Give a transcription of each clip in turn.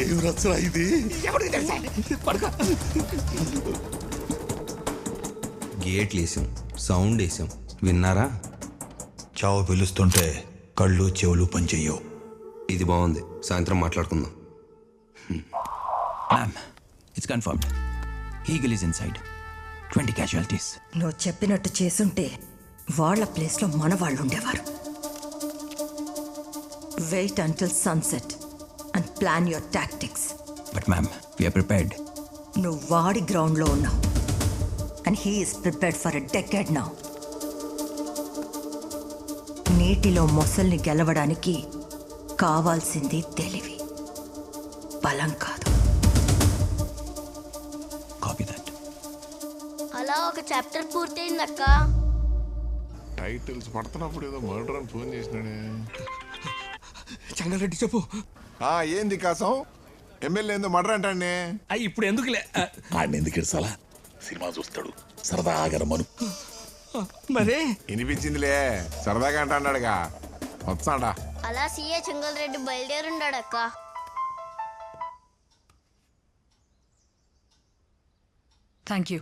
ఏం రచ్చరా ఇది? గేట్లు వేసాం సౌండ్ వేసాం. విన్నారా? చావు పిలుస్తుంటే కళ్ళు చెవులు పనిచెయ్యవు ఇది బాగుంది. సాయంత్రం మాట్లాడుకుందాం. Ma'am it's confirmed eagle is inside twenty casualties నువ్వు చెప్పినట్టు చేసుంటే వాళ్ళ ప్లేస్లో మన వాళ్ళు ఉండేవారు. Wait until sunset and plan your tactics but ma'am we're prepared నువ్వు వాడి గ్రౌండ్లో ఉన్నావు. And he's prepared for a decade now నీటిలో మొసల్ని గెలవడానికి కావాల్సింది తెలివి. బలం కాదు. కాపీ దట్ అలా ఒక చాప్టర్ పూర్తయిందక్క టైటిల్స్ పడుతున్నప్పుడు ఏదో మర్డర్ అని ఫోన్ చేసినాడే. చెంగారెడ్డి చెప్పు. ఆ ఏంది కాసం? ఎమ్మెల్యే ఏందో మర్డర్ అంటాడే ఆ, ఇప్పుడు ఎందుకులే? ఆ, ఆడిని ఎందుకు ఇడ్సాలా సినిమా చూస్తాడు. సరదాగా రమ్మను. మరే? వినిపించిందిలే. సరదాగా అంటాడాడుగా. వస్తాడా. అలా సీఏ చెంగల్ రెడ్డి బయలుదేరుండాడక్క. థ్యాంక్ యూ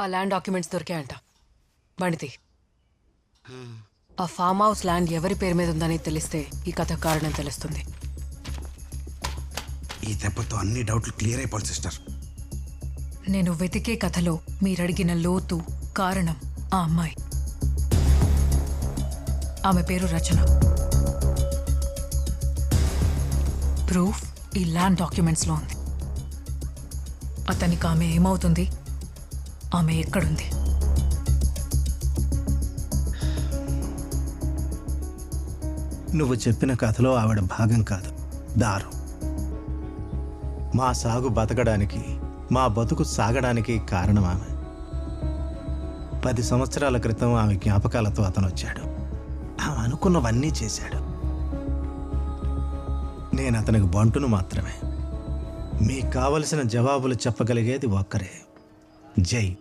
ఆ ల్యాండ్ డాక్యుమెంట్స్ దొరికాయంట. బండితి ఆ ఫామ్ హౌస్ ల్యాండ్ ఎవరి పేరు మీద ఉందని తెలిస్తే ఈ కథ కారణం తెలుస్తుంది. ఈ దెబ్బతో అన్ని డౌట్లు క్లియర్ అయిపోవాలి సిస్టర్. నేను వెతికే కథలో మీరడిగిన లోతు కారణం ఆ అమ్మాయి. ఆమె పేరు రచన. ప్రూఫ్ ఈ ల్యాండ్ డాక్యుమెంట్స్లో ఉంది. అతనికి ఆమె ఏమవుతుంది? ఆమె ఎక్కడుంది? నువ్వు చెప్పిన కథలో ఆవిడ భాగం కాదు. దారు. మా సాగు బతకడానికి మా బతుకు సాగడానికి కారణం ఆమె పది సంవత్సరాల క్రితం ఆమె జ్ఞాపకాలతో అతను వచ్చాడు ఆమె అనుకున్నవన్నీ చేశాడు. నేను అతనికి బంటును మాత్రమే. మీకు కావలసిన జవాబులు చెప్పగలిగేది ఒక్కరే. జై.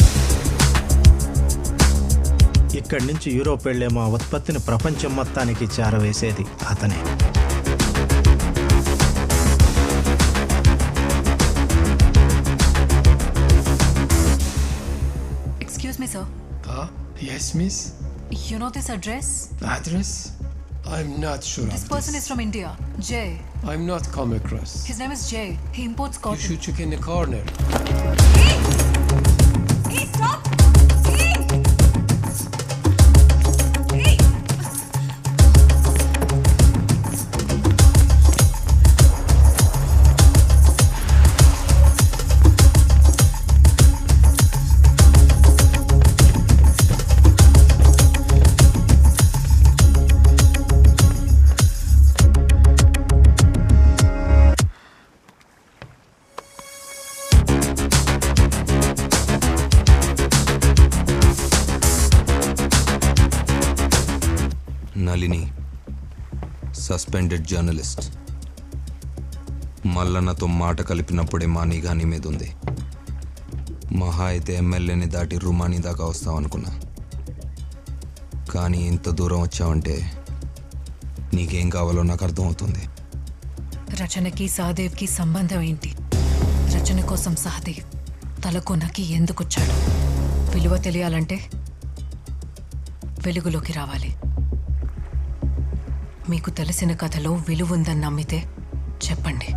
ఇక్కడి నుంచి యూరోప్ వెళ్ళే మా ఉత్పత్తిని ప్రపంచం మొత్తానికి చేరవేసేది అతనే excuse me sir yes, miss. You know this address Address? I'm not sure దిస్ of person this. Is from India J I'm not come across. His name is J he imports You cotton should check in the corner. Suspended journalist మల్లన్నతో మాట కలిపినప్పుడే మా నిఘాని మీద ఉంది మహా అయితే ఎమ్మెల్యేని దాటి రుమాని దాకా వస్తాం అనుకున్నా కానీ ఇంత దూరం వచ్చావంటే నీకేం కావాలో నాకు అర్థమవుతుంది. రచనకి సహదేవ్కి సంబంధం ఏంటి? రచన కోసం సహదేవ్ తలకొనకి ఎందుకొచ్చాడు? విలువ తెలియాలంటే వెలుగులోకి రావాలి. మీకు తెలిసిన కథలో విలువ ఉందని నమ్మితే చెప్పండి.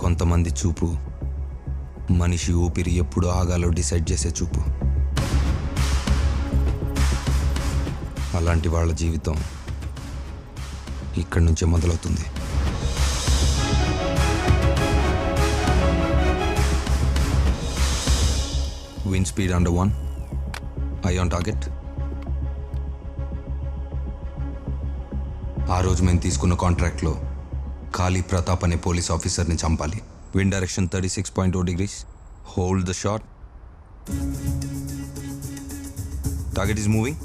కొంతమంది చూపు మనిషి ఊపిరి ఎప్పుడు ఆగాలో డిసైడ్ చేసే చూపు. అలాంటి వాళ్ళ జీవితం ఇక్కడి నుంచే మొదలవుతుంది. Wind speed under one I on target ఆ రోజు మేము తీసుకున్న కాంట్రాక్ట్లో ఖాళీ ప్రతాప్ అనే పోలీస్ ఆఫీసర్ని చంపాలి. Wind direction thirty six point oh degrees hold the shot target is moving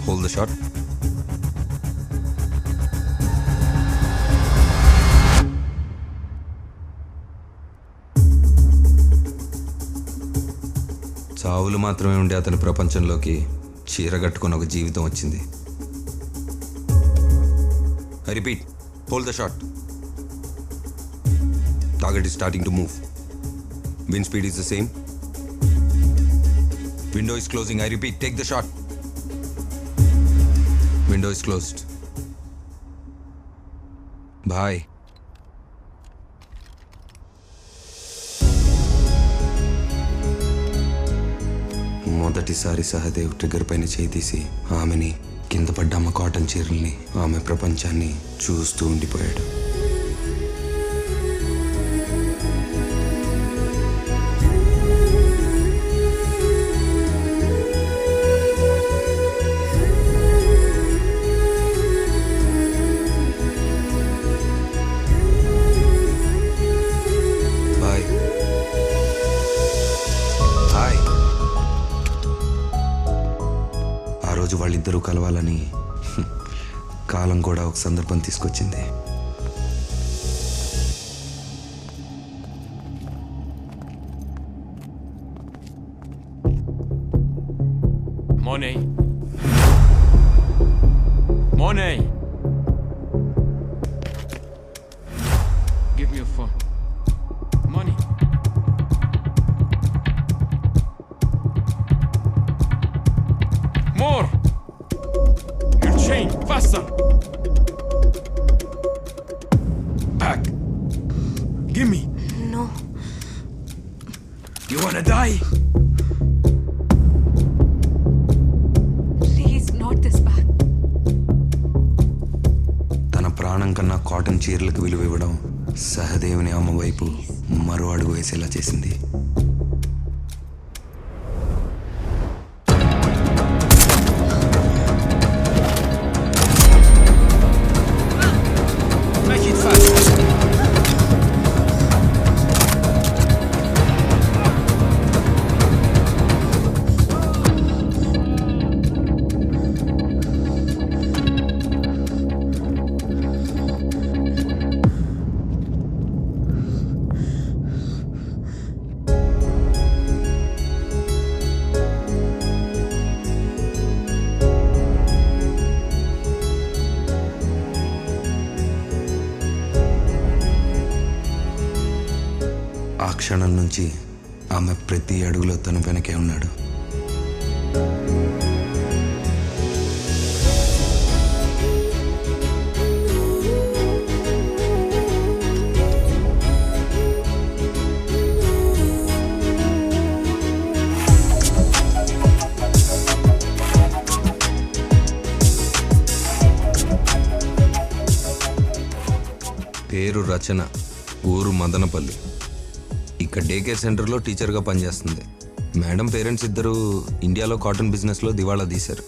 hold the shot సావులు మాత్రమే ఉండే అతని ప్రపంచంలోకి చీర కట్టుకుని ఒక జీవితం వచ్చింది. I repeat hold the shot target is starting to move wind speed is the same window is closing I repeat take the shot window is closed boy మొదటిసారి సహదేవ్ ట్రిగర్ పైన చేయి తీసి ఆమెని కింద పడ్డ కాటన్ చీరల్ని ఆమె ప్రపంచాన్ని చూస్తూ ఉండిపోయాడు. కూడా ఒక సందర్భం తీసుకొచ్చింది. దిస్ బ్యాక్ తన ప్రాణం కన్నా కాటన్ చీరలకు విలువ ఇవ్వడం సహదేవుని అమ్మ వైపు మరో అడుగు వేసేలా చేసింది. క్షణం నుంచి ఆమె ప్రతి అడుగులో తను వెనకే ఉన్నాడు. పేరు రచన ఊరు మదనపల్లి. ఇక్కడ డే కేర్ సెంటర్లో టీచర్గా పనిచేస్తుంది. మేడం పేరెంట్స్ ఇద్దరు ఇండియాలో కాటన్ బిజినెస్లో దివాళా తీశారు.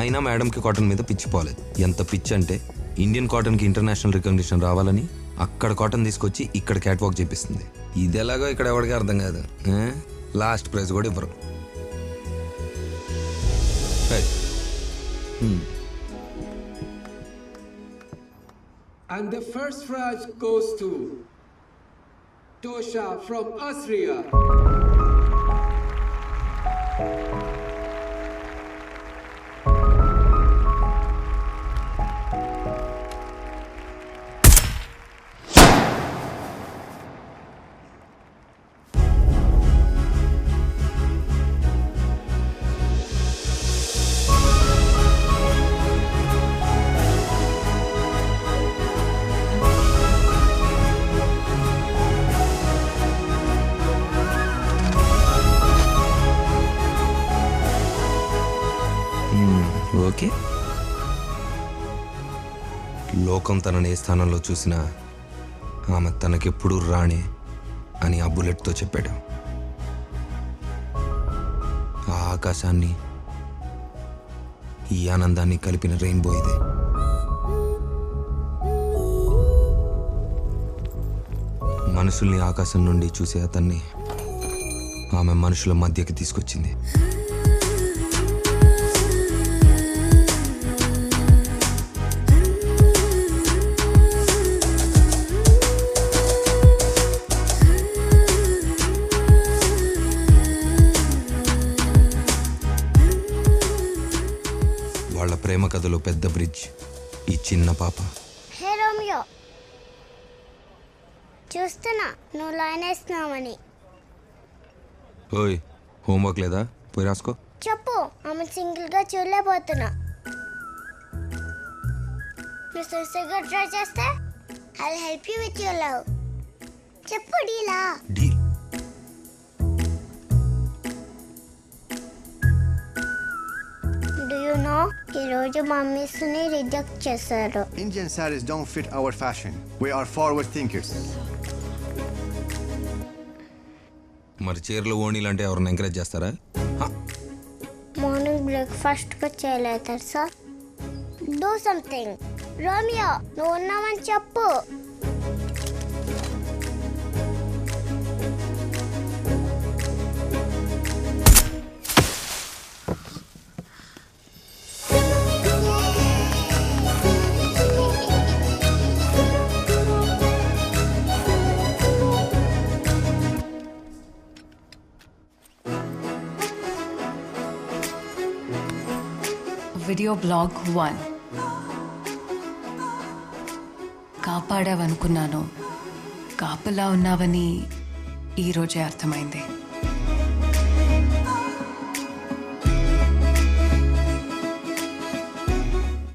అయినా మేడంకి కాటన్ మీద పిచ్చి పోలేదు. ఎంత పిచ్చి అంటే ఇండియన్ కాటన్కి ఇంటర్నేషనల్ రికగ్నిషన్ రావాలని అక్కడ కాటన్ తీసుకొచ్చి ఇక్కడ క్యాట్వాక్ చేపిస్తుంది. ఇది ఎలాగో ఇక్కడ ఎవరికి అర్థం కాదు. లాస్ట్ ప్రైజ్ కూడా ఇవ్వరు. And the first prize goes to Tosha from Austria. లోకం తనని ఏ స్థానంలో చూసినా ఆమె తనకెప్పుడు రాణే అని ఆ బుల్లెట్తో చెప్పాడు. ఆ ఆకాశాన్ని ఈ ఆనందాన్ని కలిపిన రెయిన్బో ఇది. మనుషుల్ని ఆకాశం నుండి చూసే అతన్ని ఆమె మనుషుల మధ్యకి తీసుకొచ్చింది. కథలో పెద్ద బ్రిడ్జ్ ఈ చిన్న పాప. హే రోమియో చూస్తున్నా నువ్వు లైన్ వేస్తున్నావని. ఓయ్ హోంవర్క్ లేదా? పోయి రాసుకో. చెప్పు ఆమె సింగిల్గా చూడలేకపోతున్నా. నువ్వు సిన్సియర్గా ట్రై చేస్తే I help you with your love చెప్పు డీల్. డూ? ఈరోజు మా మిస్ని రిజెక్ట్ చేశారు. Indian saris don't fit our fashion. We are forward thinkers. మరి చీరలు ఓణీలు అంటే ఎవరిని ఎంకరేజ్ చేస్తారా? మార్నింగ్ బ్రేక్ఫాస్ట్ కూడా చేయలేదు తెలుసా? డూ సంథింగ్ రోమియో నువ్వు ఉన్నావని చెప్పు. Video blog one. కాపాడావనుకున్నాను. కాపలా ఉన్నావని ఈరోజే అర్థమైంది.